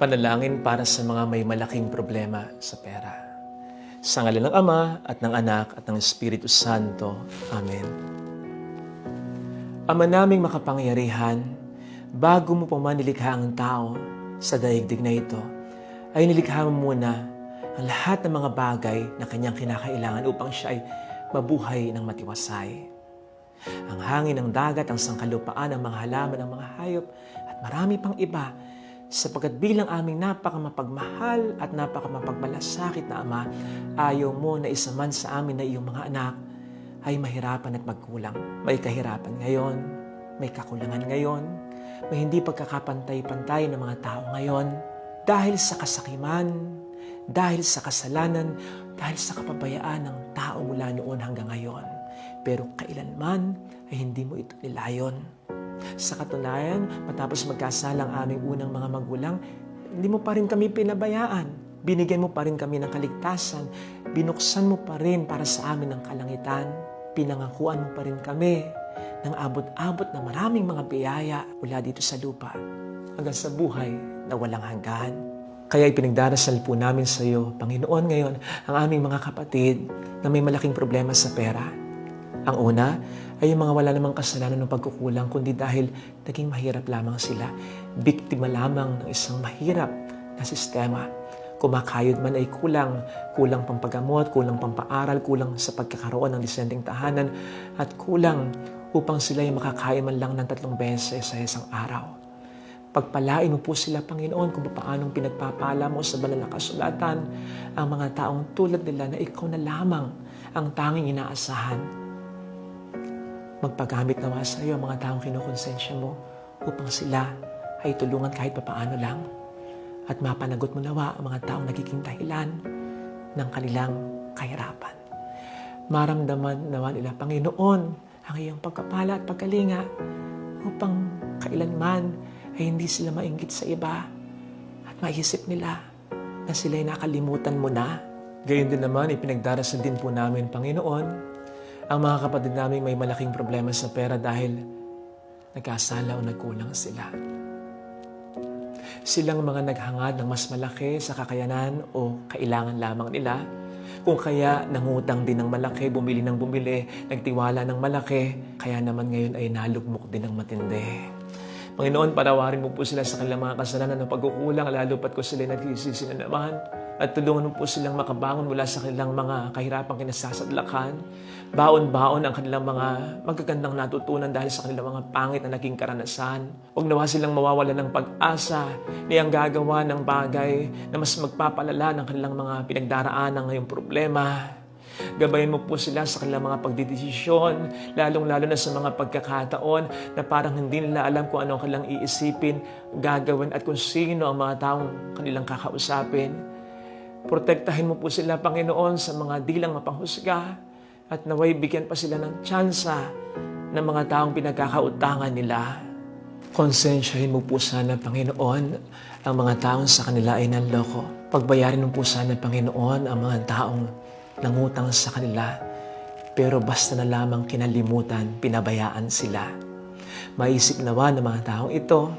Panalangin para sa mga may malaking problema sa pera. Sa ngalan ng Ama at ng Anak at ng Espiritu Santo. Amen. Ama naming makapangyarihan, bago mo pa man nilikha ang tao sa daigdig na ito, ay nilikha mo muna ang lahat ng mga bagay na kanyang kinakailangan upang siya ay mabuhay ng matiwasay. Ang hangin ng dagat, ang sangkalupaan, ang mga halaman, ang mga hayop, at marami pang iba sapagkat bilang aming napakamapagmahal at napakamapagmalasakit na Ama, ayaw mo na isa man sa amin na iyong mga anak ay mahirapan at magkulang. May kahirapan ngayon, may kakulangan ngayon, may hindi pagkakapantay-pantay ng mga tao ngayon dahil sa kasakiman, dahil sa kasalanan, dahil sa kapabayaan ng tao mula noon hanggang ngayon. Pero kailanman ay hindi mo ito nilayon. Sa katunayan, matapos magkasala ang aming unang mga magulang, hindi mo pa rin kami pinabayaan. Binigyan mo pa rin kami ng kaligtasan. Binuksan mo pa rin para sa amin ng kalangitan. Pinangakuan mo pa rin kami ng abot-abot na maraming mga biyaya mula dito sa lupa hanggang sa buhay na walang hanggan. Kaya ipinagdarasal po namin sa iyo, Panginoon, ngayon ang aming mga kapatid na may malaking problema sa pera. Ang una ay yung mga wala namang kasalanan ng pagkukulang kundi dahil naging mahirap lamang sila. Biktima lamang ng isang mahirap na sistema. Kumakayod man ay kulang, kulang pampagamot, kulang pampaaral, kulang sa pagkakaroon ng disenteng tahanan, at kulang upang sila ay makakain man lang ng tatlong beses sa isang araw. Pagpalain mo po sila, Panginoon, kung paanong pinagpapala mo sa banal na kasulatan ang mga taong tulad nila na ikaw na lamang ang tanging inaasahan magpagamit nawa sa iyo ang mga taong kinukonsensya mo upang sila ay tulungan kahit papaano lang at mapanagot mo nawa ang mga taong nagiging dahilan ng kanilang kahirapan. Maramdaman nawa nila, Panginoon, ang iyong pagkapala at pagkalinga upang kailanman ay hindi sila mainggit sa iba at maisip nila na sila'y nakalimutan mo na. Gayon din naman, ipinagdarasal din po namin, Panginoon, ang mga kapatid namin may malaking problema sa pera dahil nagkasala o nagkulang sila. Silang mga naghangad ng mas malaki sa kakayanan o kailangan lamang nila. Kung kaya nangutang din ng malaki, bumili ng bumili, nagtiwala ng malaki, kaya naman ngayon ay nalugmok din ng matindi. Panginoon, panawarin mo po sila sa kanilang mga kasalanan ng pagkukulang, lalo pat ko sila nagsisisi na naman. At tulungan mo po silang makabangon mula sa kanilang mga kahirapang kinasasadlakan. Baon-baon ang kanilang mga magagandang natutunan dahil sa kanilang mga pangit na naging karanasan. Huwag nawa silang mawawala ng pag-asa niyang gagawa ng bagay na mas magpapalala ng kanilang mga pinagdaraan ng ngayong problema. Gabayan mo po sila sa kanilang mga pagdidesisyon, lalong-lalo na sa mga pagkakataon na parang hindi nila alam kung ano ang kanilang iisipin, gagawin at kung sino ang mga taong kanilang kakausapin. Protektahin mo po sila, Panginoon, sa mga dilang mapanghusga at naway bigyan pa sila ng tsansa ng mga taong pinagkakautangan nila. Konsensyahin mo po sana, Panginoon, ang mga taong sa kanila ay nanloko. Pagbayarin mo po sana, Panginoon, ang mga taong nangutang sa kanila. Pero basta na lamang kinalimutan, pinabayaan sila. Maisip nawa ng mga taong ito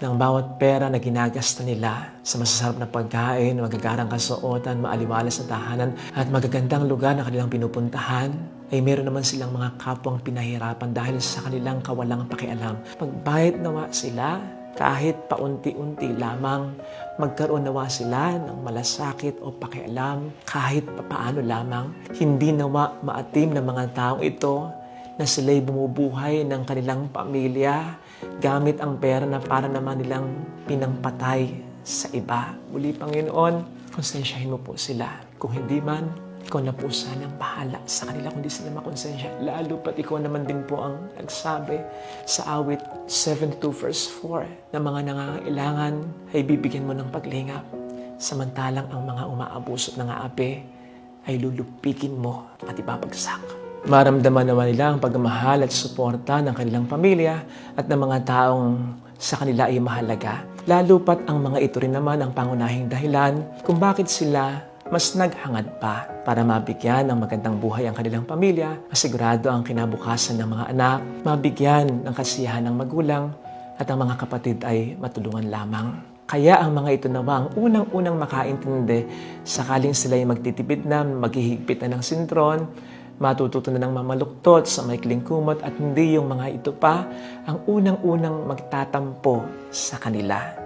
ng bawat pera na ginagasta nila sa masasarap na pagkain, magagarang kasuotan, maaliwalas na tahanan at magagandang lugar na kanilang pinupuntahan, ay meron naman silang mga kapwang pinahirapan dahil sa kanilang kawalang pakialam. Magbayad nawa sila kahit paunti-unti lamang, magkaroon nawa sila ng malasakit o pakialam kahit papaano lamang. Hindi nawa maatim ng mga taong ito na sila'y bumubuhay ng kanilang pamilya gamit ang pera na para naman nilang pinangpatay sa iba. Muli, Panginoon, konsensyahin mo po sila. Kung hindi man, ikaw na po sanang bahala sa kanila kung di sila makonsensya. Lalo pat ikaw naman din po ang nagsabi sa awit 72 verse 4 na mga nangangailangan ay bibigyan mo ng paglingap. Samantalang ang mga umaabuso ng aapi ay lulupikin mo at ipapagsak. Maramdaman naman nila ang pagmamahal at suporta ng kanilang pamilya at ng mga taong sa kanila ay mahalaga. Lalo pat ang mga ito rin naman ang pangunahing dahilan kung bakit sila mas naghangad pa para mabigyan ng magandang buhay ang kanilang pamilya, masigurado ang kinabukasan ng mga anak, mabigyan ng kasiyahan ng magulang, at ang mga kapatid ay matulungan lamang. Kaya ang mga ito nawa ang unang-unang makaintindi sakaling sila ay magtitipid na, maghihigpit na ng sintron, matututo na ng mamaluktot sa maikling kumot at hindi yung mga ito pa ang unang-unang magtatampo sa kanila.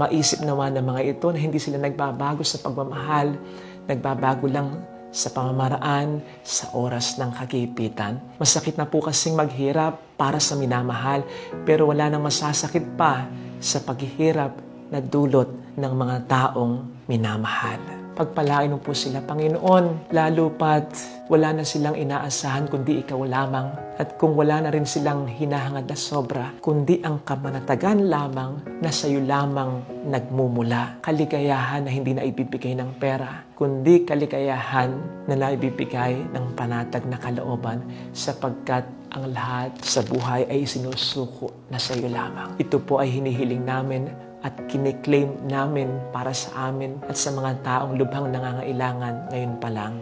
Maisip naman ng mga ito na hindi sila nagbabago sa pagmamahal, nagbabago lang sa pamamaraan sa oras ng kagipitan. Masakit na po kasing maghirap para sa minamahal, pero wala nang masasakit pa sa paghihirap na dulot ng mga taong minamahal. Pagpalain mo po sila, Panginoon, lalo pat wala na silang inaasahan kundi ikaw lamang. At kung wala na rin silang hinahangad na sobra, kundi ang kamanatagan lamang na sa iyo lamang nagmumula. Kaligayahan na hindi na ibibigay ng pera, kundi kaligayahan na naibibigay ng panatag na kalooban sapagkat ang lahat sa buhay ay sinusuko na sa iyo lamang. Ito po ay hinihiling namin at kiniklaim namin para sa amin at sa mga taong lubhang nangangailangan ngayon pa lang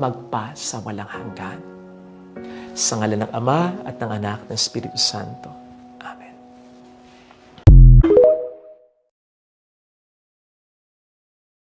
magpa sa walang hanggan. Sa ngala ng Ama at ng Anak ng Espiritu Santo.